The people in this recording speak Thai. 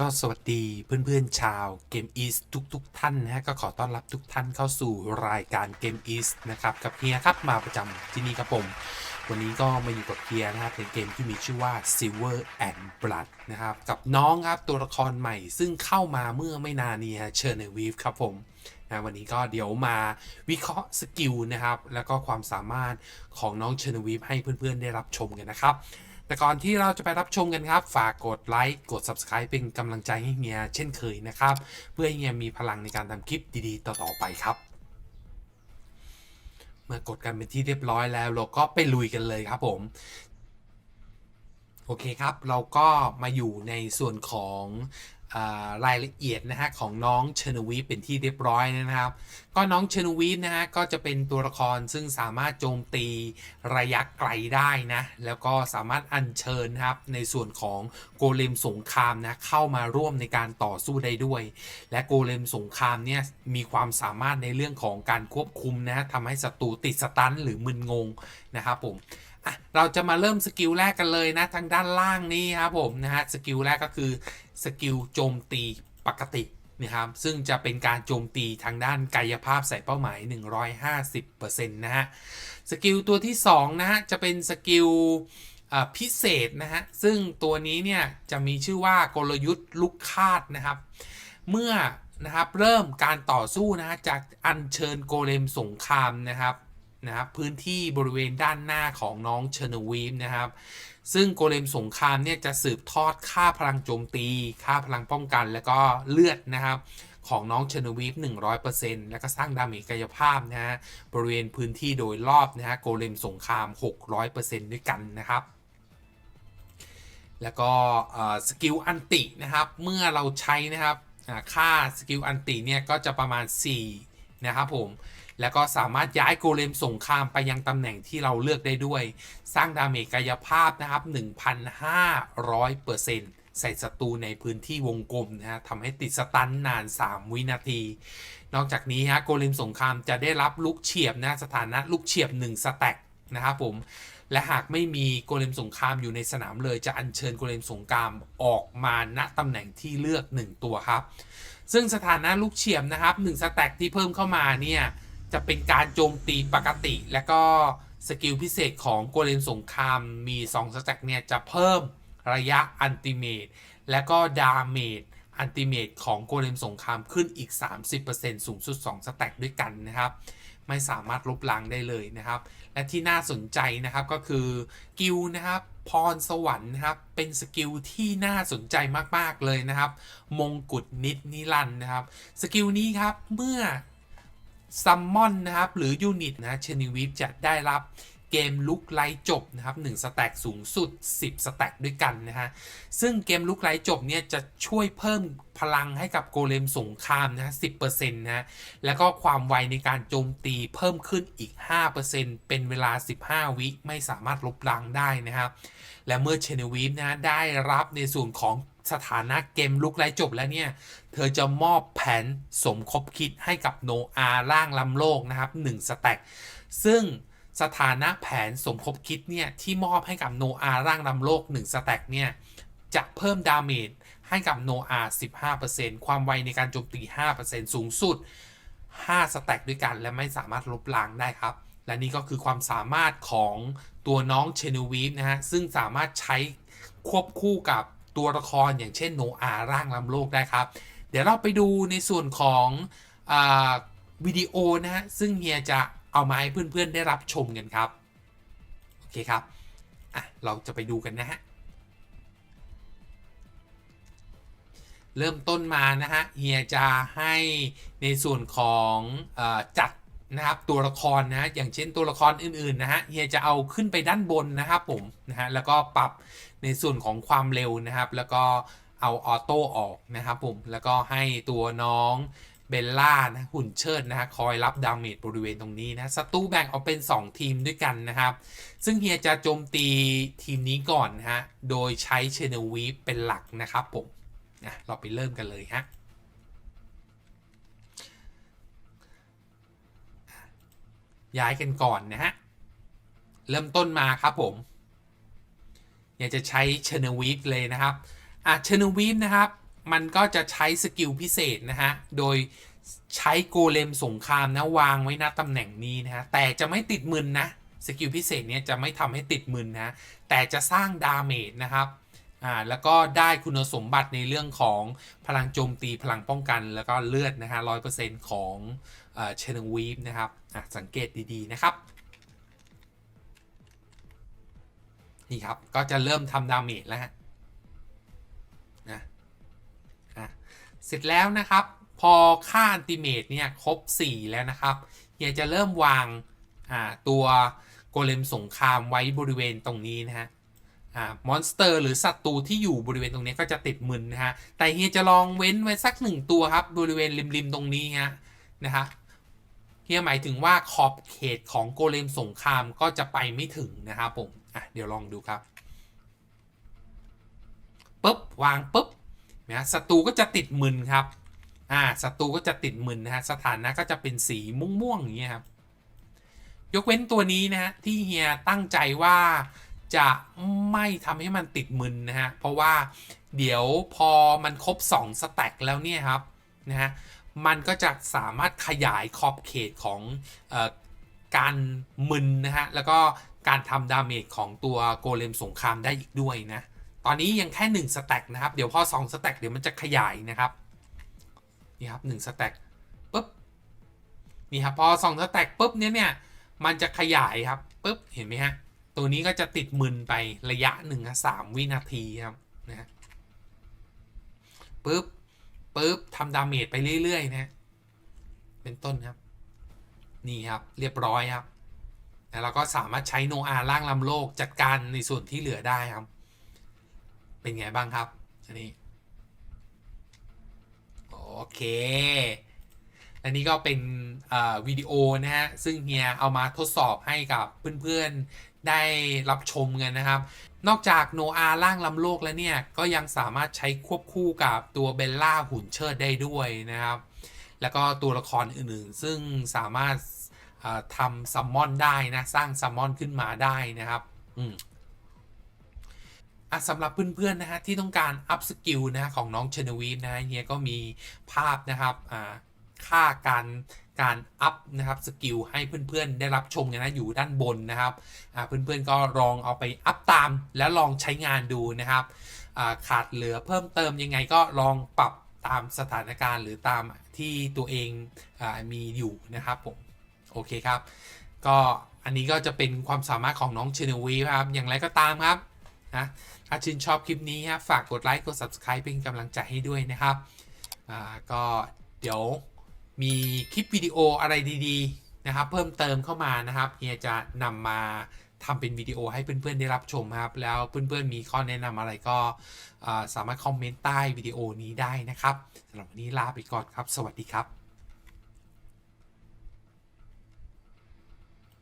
ก็สวัสดีเพื่อนๆชาวเกมอีสทุกๆท่านนะฮะก็ขอต้อนรับทุกท่านเข้าสู่รายการเกมอีสนะครับกับเฮียครับมาประจำที่นี่ครับผม วันนี้ก็มาอยู่กับเฮียนะครับในเกมที่มีชื่อว่า Silver and Blood นะครับกับน้องครับตัวละครใหม่ ซึ่งเข้ามาเมื่อไม่นานนี้เชอร์เนวีฟครับผมนะวันนี้ก็เดี๋ยวมาวิเคราะห์สกิลนะครับแล้วก็ความสามารถของน้องเชอร์เนวีฟให้เพื่อนๆได้รับชมกันนะครับ แต่ก่อนที่เราจะไปรับชมกันครับ ฝากกดไลค์กด Subscribe เป็นกำลังใจให้เฮียเช่นเคยนะครับ เพื่อให้เฮียมีพลังในการทำคลิปดีๆ ต่อๆไปครับเมื่อกดกันเป็นที่เรียบร้อยแล้ว เราก็ไปลุยกันเลยครับผม โอเคครับ เราก็มาอยู่ในส่วนของ รายละเอียดนะฮะของน้องเชนวีเป็นที่เรียบร้อยนะครับ ก็น้องเชนวีนะฮะก็จะเป็นตัวละครซึ่งสามารถโจมตีระยะไกลได้นะ แล้วก็สามารถอัญเชิญครับในส่วนของโกเลมสงครามนะเข้ามาร่วมในการต่อสู้ได้ด้วย และโกเลมสงครามเนี่ยมีความสามารถในเรื่องของการควบคุมนะฮะทำให้ศัตรูติดสตันหรือมึนงงนะครับผม อะเราจะมาเริ่มสกิลแรกกันเลยนะ ทางด้านล่างนี้ครับผมนะฮะสกิลแรกก็คือสกิลโจมตีปกตินะครับซึ่งจะเป็นการโจมตีทางด้านกายภาพใส่เป้าหมาย 150%นะฮะสกิลตัวที่2นะฮะจะเป็นสกิลพิเศษนะฮะซึ่งตัวนี้เนี่ยจะมีชื่อว่ากลยุทธ์ลุกคาดนะครับ เมื่อนะครับเริ่มการต่อสู้นะฮะจากอัญเชิญโกเลมสงครามนะครับ นะครับพื้นที่บริเวณด้านหน้าของน้องเชนวีฟนะครับซึ่งโกเลมสงครามเนี่ยจะสืบทอดค่าพลังโจมตี ค่าพลังป้องกัน แล้วก็เลือดนะครับของน้องเชนวีฟ100%แล้วก็สร้างดาเมจกายภาพนะฮะบริเวณพื้นที่โดยรอบนะฮะโกเลมสงคราม 600%ด้วยกันนะครับแล้วก็สกิลอันตินะครับ เมื่อเราใช้นะครับค่าสกิลอันติเนี่ยก็จะประมาณ 4 นะครับผม แล้วก็สามารถย้ายโกเลมสงครามไปยังตำแหน่งที่เราเลือกได้ด้วย สร้างดาเมจกายภาพนะครับ 1,500%ใส่ศัตรูในพื้นที่วงกลมนะฮะทำให้ติดสตันนาน 3 วินาที นอกจากนี้ฮะโกเลมสงครามจะได้รับลูกเฉียบนะสถานะลูกเฉียบ 1 สแต็กนะครับผมและหากไม่มีโกเลมสงครามอยู่ในสนามเลยจะอัญเชิญโกเลมสงครามออกมาณตำแหน่งที่เลือก 1 ตัวครับ ซึ่งสถานะลูกเฉียบนะครับ1สแต็กที่เพิ่มเข้ามาเนี่ยจะเป็นการโจมตีปกติ และก็สกิลพิเศษของโกเลมสงครามมี2สแต็กเนี่ยจะเพิ่มระยะอันติเมตและก็ดาเมจอันติเมตของโกเลมสงครามขึ้นอีก 30%สูงสุด 2 สแต็กด้วยกันนะครับ ไม่สามารถลบล้างได้เลยนะครับ และที่น่าสนใจนะครับก็คือกิลนะครับพรสวรรค์นะครับเป็นสกิลที่น่าสนใจมาก ๆ เลยนะครับ มงกุฎนิดนิรันนะครับ สกิลนี้ครับเมื่อซัมมอนนะครับหรือยูนิตนะเชนิวิฟจะได้รับ เกมลุกไลท์จบนะครับ1สแต็กสูงสุด 10สแต็กด้วยกันนะฮะ ซึ่งเกมลุกไลท์จบเนี่ยจะช่วยเพิ่มพลังให้กับโกเลมสงครามนะฮะ10%นะฮะ แล้วก็ความไวในการโจมตีเพิ่มขึ้นอีก 5%เป็นเวลา 15 วิไม่สามารถลบล้างได้นะครับ และเมื่อเชนวีฟนะได้รับในส่วนของสถานะเกมลุกไล่จบแล้วเนี่ย เธอจะมอบแผนสมคบคิดให้กับโนอาร่างล้ำโลกนะครับ1สแต็กซึ่ง สถานะแผนสมคบคิดเนี่ยที่มอบให้กับโนอาร่างล้ำโลก 1 สแต็กเนี่ยจะเพิ่มดาเมจให้กับโนอา15%ความไวในการโจมตี 5%สูงสุด 5 สแต็กด้วยกันและไม่สามารถลบล้างได้ครับ และนี่ก็คือความสามารถของตัวน้องเชนูวีฟนะฮะ ซึ่งสามารถใช้ควบคู่กับตัวละครอย่างเช่นโนอาร่างลำโลกได้ครับ เดี๋ยวเราไปดูในส่วนของอวิดีโอนะฮะ ซึ่งเฮียจะ เอามาให้เพื่อนๆได้รับชมกันครับโอเคครับอะเราจะไปดูกันนะฮะเริ่มต้นมานะฮะเฮียจะให้ในส่วนของอจัดนะครับตัวละครนะฮะอย่างเช่นตัวละครอื่นๆนะฮะเฮียจะเอาขึ้นไปด้านบนนะครับผมนะฮะแล้วก็ปรับในส่วนของความเร็วนะครับ แล้วก็เอาออโต้ออกนะครับผมแล้วก็ให้ตัวน้อง เบลล่านะหุ่นเชิดนะฮะคอยรับดาเมจบริเวณตรงนี้นะศัตรูแบ่งออกเป็น 2 ทีมด้วยกันนะครับ ซึ่งเฮียจะโจมตีทีมนี้ก่อนนะฮะ โดยใช้เชนวีฟเป็นหลักนะครับผมนะเราไปเริ่มกันเลยฮะย้ายกันก่อนนะฮะ เริ่มต้นมาครับผมอยากจะใช้เชนวีฟเลยนะครับอะเชนวีฟนะครับ มันก็จะใช้สกิลพิเศษนะฮะ โดยใช้โกเลมสงครามนะวางไว้ณตำแหน่งนี้นะฮะ แต่จะไม่ติดมึนนะสกิลพิเศษเนี้ยจะไม่ทำให้ติดมึนนะ แต่จะสร้างดาเมจนะครับอ่าแล้วก็ได้คุณสมบัติในเรื่องของพลังโจมตีพลังป้องกัน แล้วก็เลือดนะฮะร้อยเปอร์เซ็นต์ของเชนวีฟนะครับอะสังเกตดีๆนะครับนี่ครับ ก็จะเริ่มทำดาเมจแล้วฮะ เสร็จแล้วนะครับ พอค่าอันติเมตเนี่ยครบ 4 แล้วนะครับเฮียจะเริ่มวางอ่าตัวโกเลมสงครามไว้บริเวณตรงนี้นะฮะอ่ามอนสเตอร์หรือศัตรูที่อยู่บริเวณตรงนี้ก็จะติดมึนนะฮะ แต่เฮียจะลองเว้นไว้สักหนึ่งตัวครับ บริเวณริมๆตรงนี้ฮะนะฮะเฮียหมายถึงว่าขอบเขตของโกเลมสงครามก็จะไปไม่ถึงนะครับผม อะเดี๋ยวลองดูครับปุ๊บวางปุ๊บ นะศัตรูก็จะติดมึนครับ อ่าศัตรูก็จะติดมึนนะฮะสถานะก็จะเป็นสีม่วงๆอย่างเงี้ยครับ ยกเว้นตัวนี้นะฮะที่เฮียตั้งใจว่าจะไม่ทำให้มันติดมึนนะฮะ เพราะว่าเดี๋ยวพอมันครบ 2 สแต็กแล้วเนี่ยครับนะฮะ มันก็จะสามารถขยายขอบเขตของออการมึนนะฮะ แล้วก็การทำดาเมจของตัวโกเลมสงครามได้อีกด้วยนะ ตอนนี้ยังแค่1สแต็กนะครับ เดี๋ยวพอ2สแต็กเดี๋ยวมันจะขยายนะครับ นี่ครับ1สแต็กปุ๊บ นี่ครับพอ2สแต็กปุ๊บเนี้ยเนี่ย มันจะขยายครับปุ๊บ เห็นไหมฮะ ตัวนี้ก็จะติดมึนไประยะหนึ่งสามวินาทีครับนะปุ๊บปุ๊บทำดาเมจไปเรื่อย ๆ นะฮะเป็นต้นครับ นี่ครับเรียบร้อยครับแล้วเราก็สามารถใช้โนอาร่างลำโลกจัดการในส่วนที่เหลือได้ครับ เป็นไงบ้างครับอันนี้โอเค อันนี้ก็เป็นวิดีโอนะฮะ ซึ่งเฮียเอามาทดสอบให้กับเพื่อนๆได้รับชมกันนะครับ นอกจากโนอาร่างลำโลกแล้วเนี่ย ก็ยังสามารถใช้ควบคู่กับตัวเบลล่าหุ่นเชิดได้ด้วยนะครับ แล้วก็ตัวละครอื่นๆ ซึ่งสามารถทำซัมมอนได้นะ สร้างซัมมอนขึ้นมาได้นะครับ อืม อะสำหรับเพื่อนๆนะฮะที่ต้องการอัพสกิลนะฮะของน้องเชนวีนะฮะเฮียก็มีภาพนะครับอ่าค่าการการอัพนะครับสกิลให้เพื่อนๆ ได้รับชมกันนะอยู่ด้านบนนะครับอ่าเพื่อนๆก็ลองเอาไปอัพตามแล้วลองใช้งานดูนะครับอ่าขาดเหลือเพิ่มเติมยังไงก็ลองปรับตามสถานการณ์ หรือตามที่ตัวเองอามีอยู่นะครับผมโอเคครับ ก็อันนี้ก็จะเป็นความสามารถของน้องเชนวีครับอย่างไรก็ตามครับ นะ ถ้าชื่นชอบคลิปนี้ฮะฝากกดไลค์กด Subscribe เป็นกำลังใจให้ด้วยนะครับอ่าก็เดี๋ยวมีคลิปวิดีโออะไรดีๆนะครับ เพิ่มเติมเข้ามานะครับเฮียจะนำมาทำเป็นวิดีโอให้เพื่อนๆได้รับชมครับ แล้วเพื่อนๆมีข้อแนะนำอะไรก็สามารถคอมเมนต์ใต้วิดีโอนี้ได้นะครับสำหรับวันนี้ลาไปก่อนครับ สวัสดีครับ